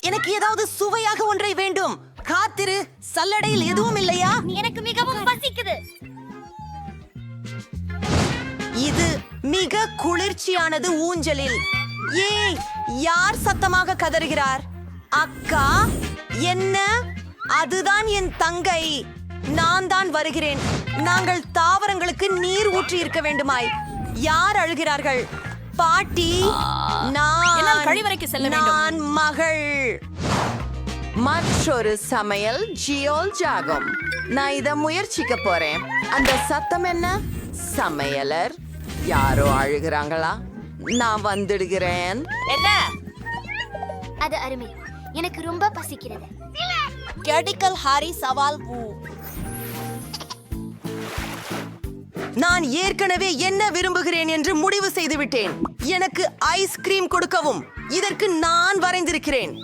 எனக்கு ஏதாவது சுவையாக ஒன்றை வேண்டும். காத்திரு சல்லடையில் எதுவும் இல்லையா? எனக்கு மிகவும் பசிக்குது. இது மிக குளிர்ச்சியானது ஊஞ்சலில். ஏய் யார் சத்தமாக கதறுகிறார்? அக்கா என்ன? அதுதான் என் தங்கை. நான் தான் வருகிறேன். நாங்கள் தாவரங்களுக்கு நீர் ஊற்றி இருக்க வேண்டுமாய். யார் அழுகிறார்கள்? பாட்டி நான். கழிவறைக்கு செல்ல வேண்டும். நான் மகள். மற்றொரு சமையல் ஜியோல் ஜாகம். நான் இத முயற்சிக்க போறேன். அந்த சத்தம் என்ன? சமையலர் யாரோ அழுகிறாங்களா? நான் வந்துடுகிறேன். என்ன? அது அருமை. எனக்கு ரொம்ப பசிக்கிறது. கெடிக்கல் ஹாரி சவால் பூ நான் ஏற்கனவே என்ன விரும்புகிறேன் என்று முடிவு செய்துவிட்டேன். எனக்கு ஐஸ்கிரீம் கொடுக்கவும். இதற்கு நான் வரைந்திருக்கிறேன்.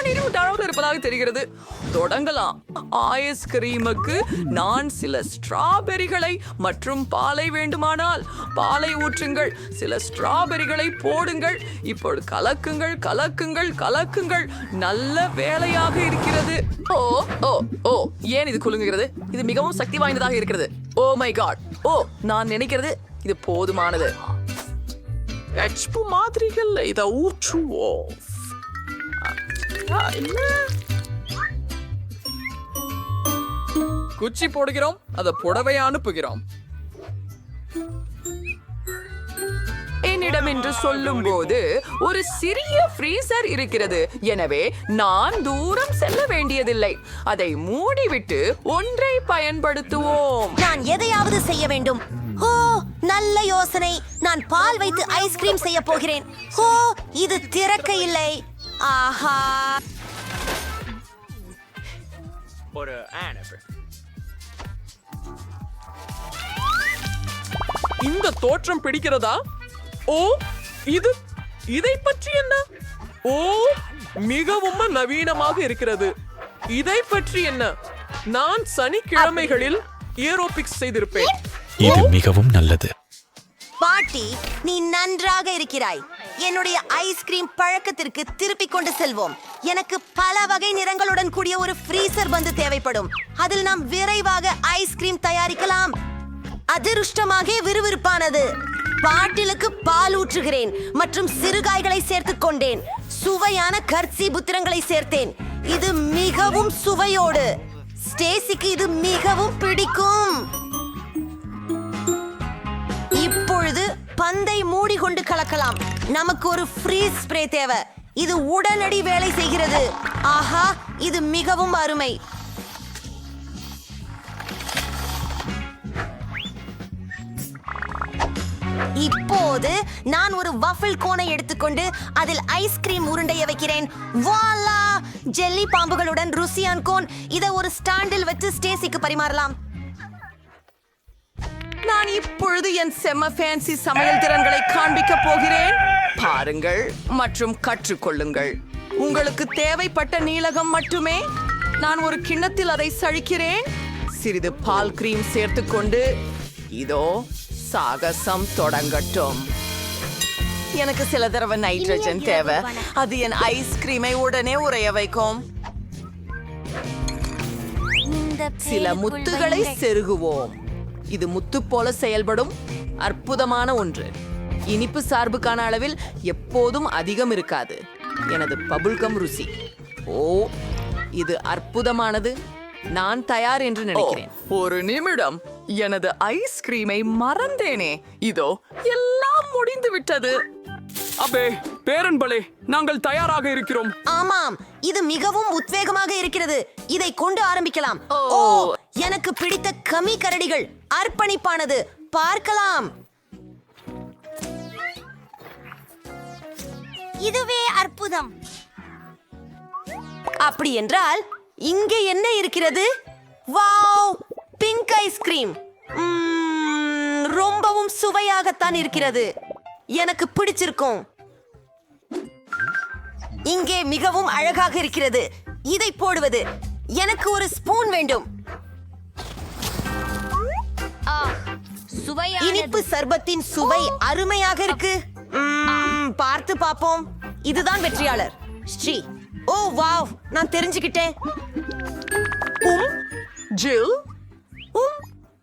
அனிருட்டாக இருப்பதாக தெரிகிறது. தொடங்கலாம். ஐஸ்கிரீமுக்கு நான் சில ஸ்ட்ராபெரிகளை மற்றும் பாலை வேண்டுமானால். பாலை ஊற்றுங்கள். சில ஸ்ட்ராபெரிகளை போடுங்கள். இப்பொழுது கலக்குங்கள் கலக்குங்கள் கலக்குங்கள். நல்ல வேலையாக இருக்கிறது. ஓ ஓ ஓ. ஏன் இது குலுங்குகிறது? இது மிகவும் சக்தி வாய்ந்ததாக இருக்கிறது. Oh my God. ஓ நான் நினைக்கிறது இது போதுமானது. எச்பு மாதிரிகள் இதை ஊற்றுவோம். குச்சி போடுகிறோம் அத புடவை அனுப்புகிறோம். என்னிடம் என்று சொல்லும் போது ஒரு சிறிய ஃப்ரீசர் இருக்கிறது. எனவே நான் தூரம் செல்ல வேண்டியதில்லை. அதை மூடிவிட்டு ஒன்றை பயன்படுத்துவோம். நான் எதையாவது செய்ய வேண்டும். ஓ நல்ல யோசனை. நான் பால் வைத்து ஐஸ்கிரீம் செய்ய போகிறேன். ஓ இது திறக்க இல்லை ஆஹா ஒரு ஆனப்பு இந்த தோற்றம் பிடிக்கிறதா? ஓ இது இதை பற்றி என்ன? ஓ மிகவும் நவீனமாக இருக்கிறது. இதை பற்றி என்ன? நான் சனிக்கிழமைகளில் ஏரோபிக்ஸ் செய்திருப்பேன். இது மிகவும் நல்லது. பாட்டி நீ நன்றாக இருக்கிறாய். என்னுடைய ஐஸ்கிரீம் பழக்கத்திற்கு திருப்பிக் கொண்டு செல்வோம். எனக்கு பல வகை நிறங்களுடன் கூடிய ஒரு ஃப்ரீசர் பந்து தேவைப்படும். அதில் நாம் விரைவாக ஐஸ்கிரீம் தயாரிக்கலாம். அதிருஷ்டமாக விறுவிறுப்பானது. பாட்டிலுக்கு பால் ஊற்றுகிறேன் மற்றும் சிறுகாய்களை சேர்த்துக் கொண்டேன். சுவையான கர்ச்சி புத்திரங்களை சேர்த்தேன். இது மிகவும் சுவையோடு. ஸ்டேசிக்கு இது மிகவும் பிடிக்கும். இப்பொழுது பந்தை மூடிக்கொண்டு கலக்கலாம். நமக்கு ஒரு ஃப்ரீஸ் ஸ்ப்ரே தேவை. இது உடனடி வேலை செய்கிறது. ஆஹா இது மிகவும் அருமை. இப்போது நான் ஒரு வஃபிள் கோனை எடுத்துக்கொண்டு அதில் ஐஸ்கிரீம் உருண்டையை வைக்கிறேன். வாலா ஜெல்லி பாம்புகளுடன் ருசியான் கோன் இதை ஒரு ஸ்டாண்டில் வச்சு ஸ்டேசிக்கு பரிமாறலாம். நான் இப்பொழுது என் செம்ம ஃபேன்சி சமையல் திறன்களை காண்பிக்க போகிறேன். பாருங்கள் மற்றும் கற்றுக்கொள்ளுங்கள். உங்களுக்கு தேவைப்பட்ட நீலகம் மட்டுமே. நான் ஒரு கிண்ணத்தில் அதை சழிக்கிறேன். சிறிது பால் கிரீம் சேர்த்துக்கொண்டு இதோ சாகசம் தொடங்கட்டும். எனக்கு சில தடவை நைட்ரஜன் தேவை. அது என் ஐஸ்கிரீமை உடனே உறைய வைக்கும். சில முத்துகளை. செருகுவோம். இது முத்து போல செயல்படும் அற்புதமான ஒன்று. இனிப்பு சார்புக்கான அளவில் எப்போதும் அதிகம் இருக்காது. எனது பபுல்கம் ருசி. ஓ இது அற்புதமானது. நான் தயார் என்று நினைக்கிறேன். ஒரு நிமிடம். எனது ஐஸ்கிரீமை மறந்தேனே. இதோ எல்லாம் முடிந்து விட்டது. அபே பேரன்பளே நாங்கள் தயாராக இருக்கிறோம். ஆமாம் இது மிகவும் உத்வேகமாக இருக்கிறது. இதை கொண்டு ஆரம்பிக்கலாம். ஓ. ஓ எனக்கு பிடித்த கமி கரடிகள். அர்ப்பணிப்பானது. பார்க்கலாம். இதுவே அற்புதம். அப்படி என்றால் இங்கே என்ன இருக்கிறது? வாவ்! பிங்க் ஐஸ்கிரீம் ரொம்பவும் சுவையாகத்தான் இருக்கிறது. எனக்கு பிடிச்சிருக்கும். இங்கே மிகவும் அழகாக இருக்கிறது. இதை போடுவது. எனக்கு ஒரு ஸ்பூன் வேண்டும். இனிப்பு சர்பத்தின் சுவை அருமையாக இருக்கு. பார்த்து பாப்போம். இதுதான் வெற்றியாளர். ஸ்ரீ. ஓ வாவ் நான் தெரிஞ்சுக்கிட்டேன். ஜில்.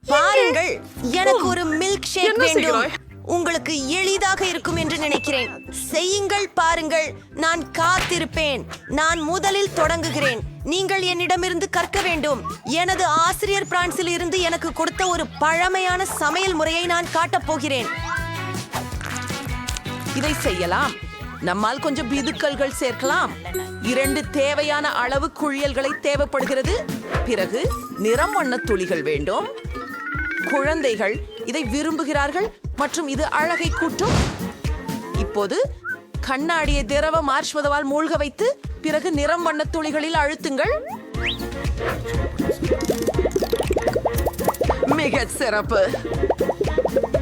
பாருங்கள். எனக்கு ஒரு மில்க் ஷேக் வேண்டும்? உங்களுக்கு எளிதாக இருக்கும் என்று நினைக்கிறேன். செய்யுங்கள் பாருங்கள். நான் காத்திருப்பேன். நான் முதலில் தொடங்குகிறேன். நீங்கள் என்னிடமிருந்து கற்க வேண்டும். எனது ஆசிரியர் பிரான்சில் இருந்து எனக்கு கொடுத்த ஒரு பழமையான சமையல் முறையை நான் காட்டப் போகிறேன். இதை செய்யலாம். நம்மால் கொஞ்சம் பிதுக்கல்கள் சேர்க்கலாம். இரண்டு தேவையான அளவு குழியல்களை தேவைப்படுகிறது. பிறகு நிறம் வண்ண துளிகள் வேண்டும். குழந்தைகள் இதை விரும்புகிறார்கள். மற்றும் இது அழகை கூட்டும். இப்போது கண்ணாடியை திரவ மார்ஷ்மதவால் மூழ்க வைத்து பிறகு நிறம் வண்ண துளிகளில் அழுத்துங்கள். மிக சிறப்பு.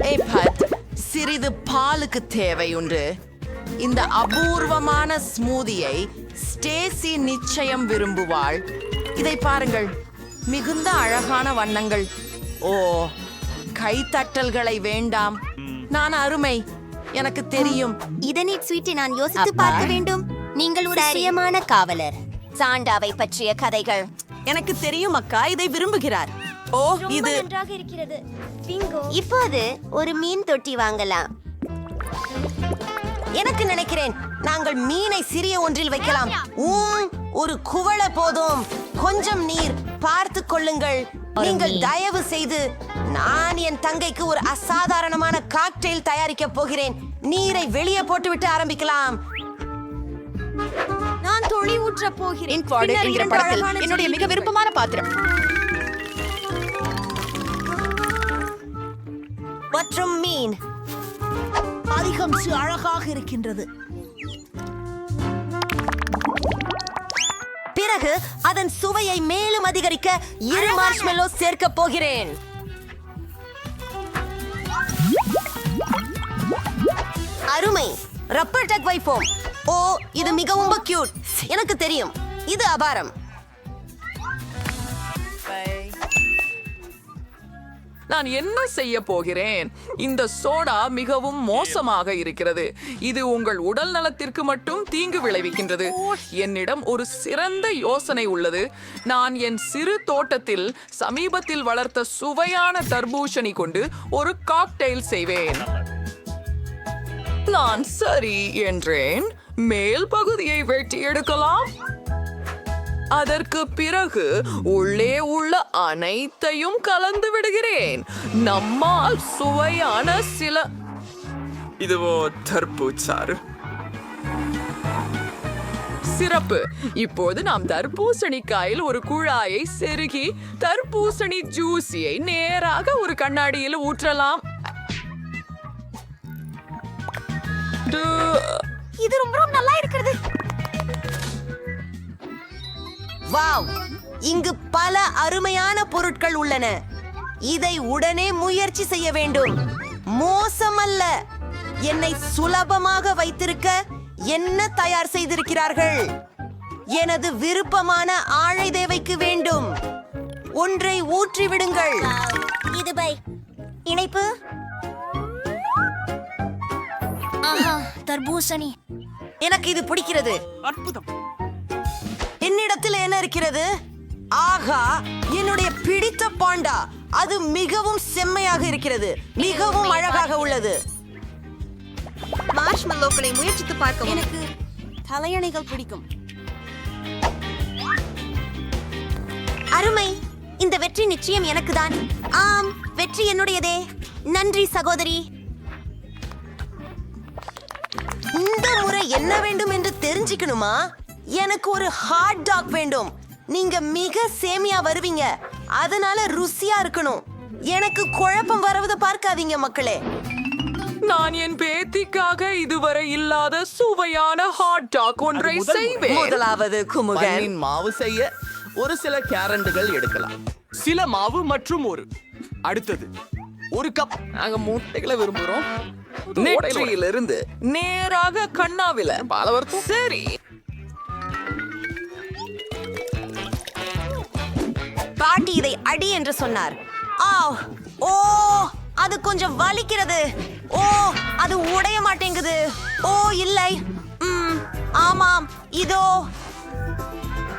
ஏய் சிறிது பாலுக்கு தேவை உண்டு. இந்த அபூர்வமான ஸ்மூதியை ஸ்டேசி நிச்சயம் விரும்புவாள். இதை பாருங்கள் மிகுந்த அழகான வண்ணங்கள். ஓ கைத்தட்டல்களை வேண்டாம். நான் அருமை. எனக்கு தெரியும். இதனிட் ஸ்வீட்டை நான் யோசித்து பார்க்க வேண்டும். நீங்கள் ஒரு சுயமான காவலர். சாண்டாவை பற்றிய கதைகள். எனக்கு தெரியும் அக்கா இதை விரும்புகிறார். ஓ இது நன்றாக இருக்கிறது. இப்போது ஒரு மீன் தொட்டி வாங்கலாம். எனக்கு நினைக்கிறேன் நாங்கள் மீனை சிறிய ஒன்றில் வைக்கலாம். ஊம் ஒரு குவள போதும். கொஞ்சம் நீர் பார்த்து கொள்ளுங்கள். நீங்கள் தயவு செய்து நான் என் தங்கைக்கு ஒரு அசாதாரணமான காக்டெயில் தயாரிக்க போகிறேன். நீரை வெளியே போட்டுவிட்டு ஆரம்பிக்கலாம். நான் தொழி ஊற்ற போகிறேன். என்னுடைய மிக. விருப்பமான பாத்திரம். மற்றும் மீன். அதிகம் அழகாக இருக்கின்றது. பிறகு அதன் சுவையை மேலும் அதிகரிக்க இரு மார்ஷ்மெல்லோ சேர்க்க போகிறேன். அருமை. ரப்பர் டக் வைப்போம். ஓ இது மிகவும் கியூட் எனக்கு தெரியும். இது அபாரம். நான் என்ன செய்ய போகிறேன்? இந்த சோடா மிகவும் மோசமாக இருக்கிறது. இது உங்கள் உடல் நலத்திற்கு மட்டும் தீங்கு விளைவிக்கின்றது. என்னிடம் ஒரு சிறந்த யோசனை உள்ளது. நான் என் சிறு தோட்டத்தில் சமீபத்தில் வளர்த்த சுவையான தர்பூஷணி கொண்டு ஒரு காக்டெயில் செய்வேன். நான் சரி என்றேன். மேல் பகுதியை வெட்டி எடுக்கலாம். அதற்கு பிறகு உள்ளே உள்ள அனைத்தையும் கலந்து விடுகிறேன். நம்மால் சுவையான சில இதுவோ தர்பூச்சாறு. சிறப்பு. இப்போது நாம் தர்பூசணிக்காயில் ஒரு குழாயை செருகி தர்பூசணி ஜூஸியை நேராக ஒரு கண்ணாடியில் ஊற்றலாம். இது ரொம்ப ரொம்ப நல்லா இருக்கிறது. வாவ். இங்கு பல அருமையான பொருட்கள் உள்ளன. இதை உடனே முயற்சி செய்ய வேண்டும். மோசமல்ல. என்னை சுலபமாக வைத்திருக்க என்ன தயார் செய்திருக்கிறார்கள்? எனது விருப்பமான ஆழை தேவைக்கு வேண்டும். ஒன்றை ஊற்றி விடுங்கள். இது பை. இணைப்பு. ஆஹா தர்பூசணி. எனக்கு இது பிடிக்கிறது. அற்புதம். என்னிடத்தில் என்ன இருக்கிறது? ஆகா என்னுடைய பிடித்த பாண்டா அது மிகவும் செம்மையாக இருக்கிறது மிகவும் அழகாக உள்ளது. மார்ஷ்மெல்லோக்களை முயற்சித்து பார்க்கவும். எனக்கு தலையணைகள் பிடிக்கும். அருமை இந்த வெற்றி நிச்சயம் எனக்குதான். ஆம் வெற்றி என்னுடையதே. நன்றி சகோதரி. இந்த முறை என்ன வேண்டும் என்று தெரிஞ்சுக்கணுமா? எனக்கு ஒரு ஹாட் டாக் வேண்டும். நீங்க மிக சேமியா வருவீங்க. அதனால ருசியா இருக்கணும். எனக்கு குழப்பம் வரவதை பார்க்காதீங்க மக்களே. நான் என் பேத்திக்காக இதுவரை இல்லாத சுவையான ஹாட் டாக் ஒன்றை செய்வேன். முதலாவது குமுகன். மாவு செய்ய ஒரு சில கேரண்டுகள் எடுக்கலாம். சில மாவு மற்றும் ஒரு. அடுத்தது ஒரு கப் நாங்க முட்டைகளை விரும்புகிறோம் நெற்றியிலிருந்து நேராக கண்ணாவில. பால வருத்தம் சரி. பாட்டி இதை அடி என்று சொன்னார். ஆ ஓ அது கொஞ்சம் வலிக்கிறது. ஓ அது உடைய மாட்டேங்குது. ஓ இல்லை. ம் ஆமாம் இதோ.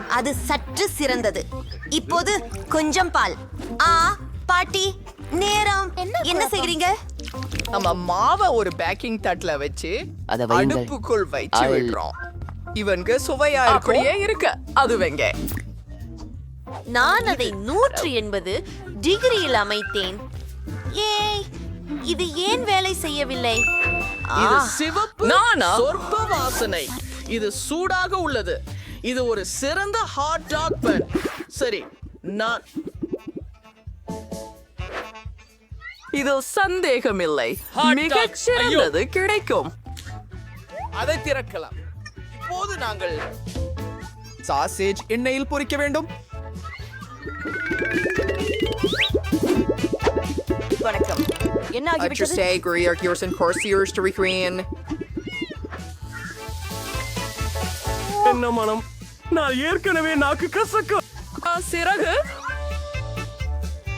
அது சற்று சிறந்தது. இப்போது கொஞ்சம் பால். ஆ பாட்டி நேரம். என்ன செய்கிறீங்க? நம்ம மாவை ஒரு பேக்கிங் தட்டுல வச்சு அத வையுங்கள். அடுப்புக்குள் வச்சு ஆள். விடுறோம். இவனுக்கு சுவையா இருக்கும் அப்படியே இருக்க. அது வெங்க. நான் அதை நூற்று எண்பது டிகிரியில் அமைத்தேன். ஏய் இது ஏன் வேலை செய்யவில்லை? இது சிவப்பு நானா? சொற்ப வாசனை இது சூடாக உள்ளது. இது ஒரு சிறந்த ஹாட் டாக் பன் சரி நான் இது சந்தேகமில்லை. மிகச் சிறந்தது கிடைக்கும். அதை திறக்கலாம். இப்போது நாங்கள் சாசேஜ் எண்ணெயில் பொரிக்க வேண்டும். வணக்கம். என்ன ஆகிவிட்டது என்ன மனம்? நான் ஏற்கனவே நாக்கு கசக்க. ஆ, சிறகு.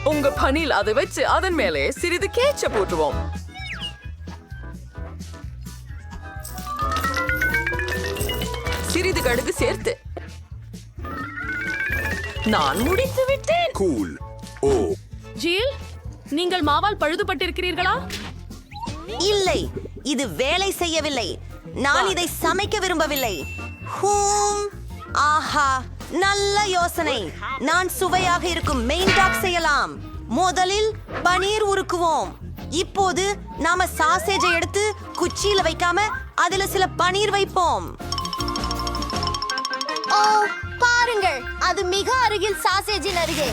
உங்க பனில் அதை வச்சு அதன் மேலே சிறிது கேச்ச போட்டுவோம். சிறிது கடுகு சேர்த்து நான் முடித்து விட்டேன். ஜீல் நீங்கள் மாவால் பழுதுபட்டிருக்கிறீர்களா? இல்லை இது வேலை செய்யவில்லை. நான் இதை சமைக்க விரும்பவில்லை. ஹூம். ஆஹா நல்ல யோசனை. நான் சுவையாக இருக்கும் மெயின் டாக் செய்யலாம். முதலில் பனீர் உருக்குவோம். இப்போது நாம சாசேஜை எடுத்து குச்சியில வைக்காம அதுல சில பனீர் வைப்போம். ஓ பாருங்கள். அது மிக அருகில் சாசேஜின் அருகே.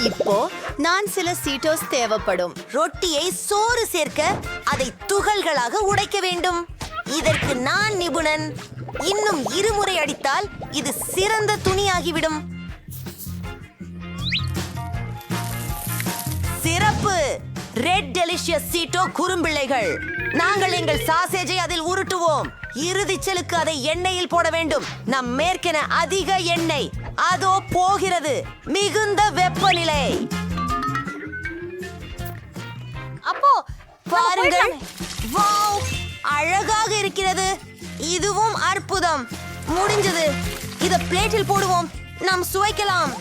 இப்போ நான் சில சீட்டோஸ் தேவைப்படும். ரொட்டியை சோறு சேர்க்க அதை துகள்களாக உடைக்க வேண்டும். இதற்கு நான் நிபுணன். இன்னும் இருமுறை அடித்தால் இது சிறந்த துணியாகிவிடும். சிறப்பு! ரெட் டெலிஷியஸ் சீட்டோ குறும்பிள்ளைகள். நாங்கள் எங்கள் சாசேஜை அதில் உருட்டுவோம். இறுதிச்சலுக்கு அதை எண்ணெயில் போட வேண்டும். நம் மேற்கென அதிக எண்ணெய். அதோ போகிறது. மிகுந்த வெப்பநிலை. அப்போ பாருங்கள். வாவ்! அழகாக இருக்கிறது. இதுவும் அற்புதம். முடிஞ்சது. இத பிளேட்டில் போடுவோம். நாம் சுவைக்கலாம்.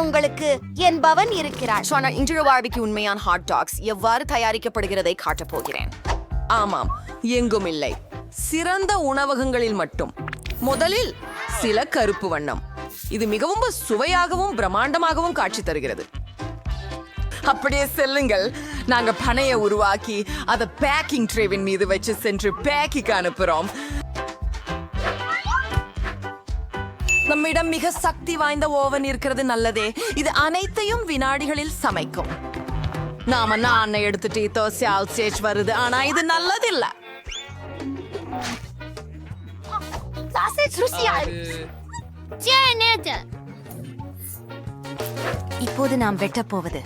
உங்களுக்கு என் பவன் இருக்கிறார். ஷானா இன்றைய வாழ்விக்கு உண்மையான ஹாட் டாக்ஸ் எவ்வாறு தயாரிக்கப்படுகிறதை காட்டப் போகிறேன். ஆமாம் எங்கும் இல்லை. சிறந்த உணவகங்களில் மட்டும். முதலில் சில கருப்பு வண்ணம். இது மிகவும் சுவையாகவும் பிரம்மாண்டமாகவும் காட்சி தருகிறது. அப்படியே செல்லுங்கள். நாங்க பனைய உருவாக்கி அதை பேக்கிங் ட்ரேவின் மீது வச்சு சென்று பேக்கிக்கு அனுப்புறோம். நம்மிடம் மிக சக்தி வாய்ந்த ஓவன் இருக்கிறது நல்லதே. இது அனைத்தையும் வினாடிகளில் சமைக்கும். நாம நான் எடுத்துட்டு தோசை ஆல்சேஜ் வருது. ஆனா இது நல்லதில்லை. இப்போது நாம் வெட்டப் போவது.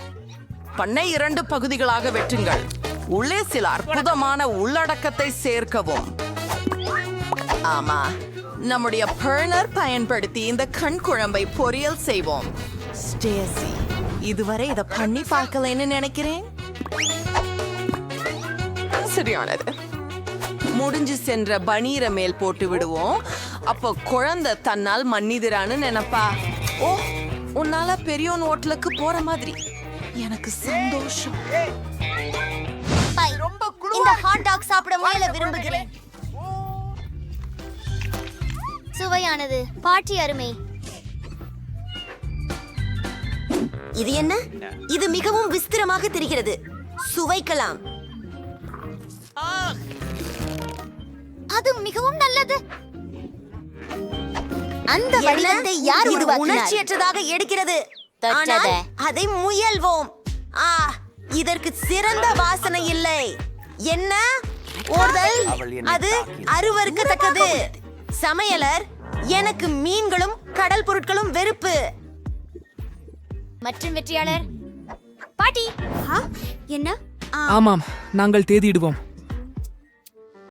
பண்ணை இரண்டு பகுதிகளாக வெட்டுங்கள். உள்ளே சில அற்புதமான உள்ளடக்கத்தை சேர்க்கவும். ஆமா. நம்முடைய பர்னர் பயன்படுத்தி இந்த கண் குழம்பை பொரியல் செய்வோம். ஸ்டேசி இதுவரை இத பண்ணி பார்க்கலன்னு நினைக்கிறேன். சரியானது. முடிஞ்சு சென்ற பனீரை மேல் போட்டு விடுவோம். அப்போ குழந்தை தன்னால் மன்னிதிரான்னு நினைப்பா. ஓ உன்னால பெரியோன் ஹோட்டலுக்கு போற மாதிரி. எனக்கு சந்தோஷம். பை. இந்த ஹாட் டாக் சாப்பிட முயல விரும்புகிறேன். சுவையானது. பாட்டி அருமை. இது என்ன? இது மிகவும் விஸ்திரமாக தெரிகிறது. சுவைக்கலாம். அது மிகவும் நல்லது. அந்த? வடிவத்தை யார் உணர்ச்சியற்றதாக எடுக்கிறது. ஆனால் அதை முயல்வோம். ஆ இதற்கு சிறந்த வாசனை இல்லை. என்ன? ஓர்தல். அது அருவருக்கத்தக்கது சமையலர் எனக்கு மீன்களும் கடல் பொருட்களும் வெறுப்பு. மற்றும் வெற்றியாளர் பாட்டி. என்ன? ஆமாம் நாங்கள் தேதியிடுவோம்.